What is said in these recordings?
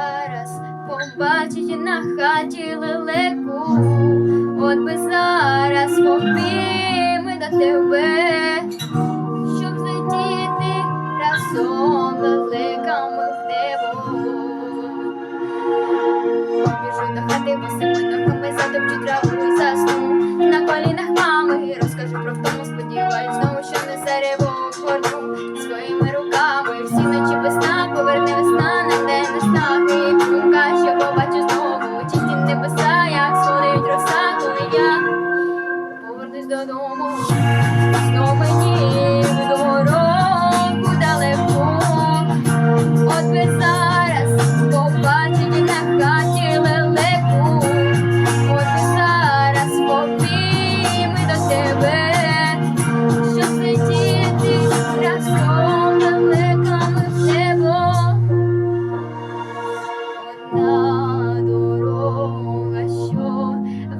зараз побачить на хаті лелеку, от би зараз побігли до тебе, щоб злетіти разом лелеками в небо. Побіжу до хати босими ногами, затопчу траву і засну на колінах мами. Розкажу про втому, сподіваюсь, знову, що не зареву горну своїми руками. Всі ночі весна,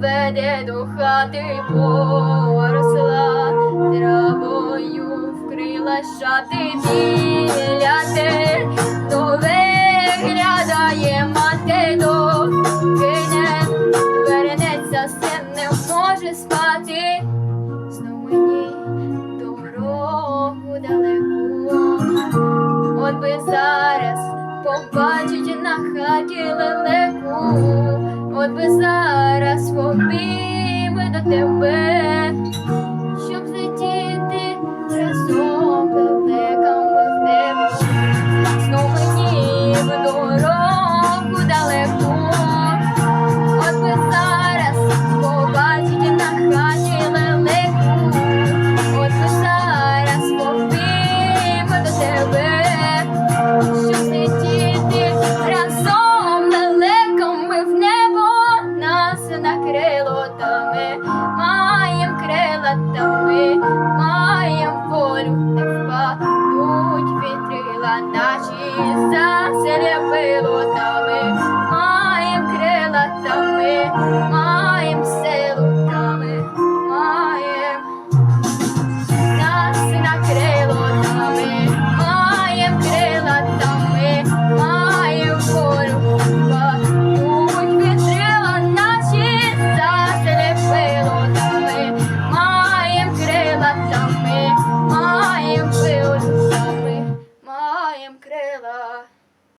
веде до хати, поросла шати біля те, то виглядає мати до кине, вернеться, син не може спати, знов мені дорогу далеку. От би зараз побачить на хаті лелеку, от би зараз побігли до тебе, ми маєм крила, та ми маєм волю, не впадуть вітрила наші заселяпило, та